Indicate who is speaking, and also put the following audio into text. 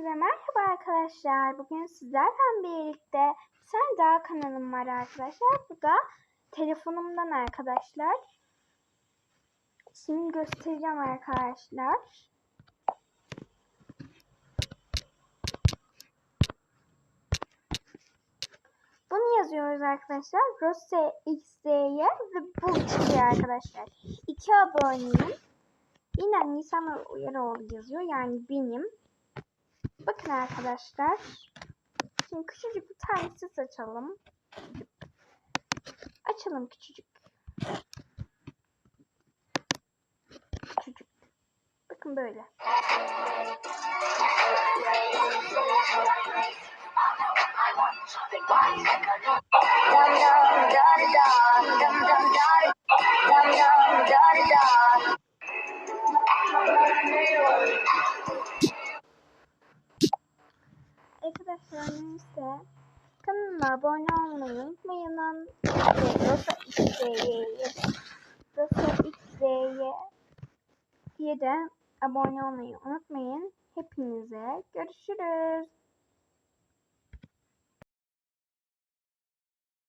Speaker 1: Hepinize merhaba arkadaşlar. Bugün sizlerle birlikte bir tane daha kanalım var arkadaşlar. Bu da telefonumdan arkadaşlar. Şimdi göstereceğim arkadaşlar. Bunu yazıyoruz arkadaşlar. Rose XZ'ye ve bu çıkıyor arkadaşlar. İki aboneyim. Yine Nisan Uyaroğlu yazıyor. Yani benim. Bakın arkadaşlar. Şimdi küçücük bir tanesi açalım. Açalım küçücük. Küçücük. Bakın böyle.
Speaker 2: Dum dum da da dum dum da dum dum da da.
Speaker 1: Arkadaşlar neyse. Kanalıma abone olmayı unutmayın. Rosa XZ'ye Rosa XZ'ye diye de abone olmayı unutmayın. Hepinize görüşürüz.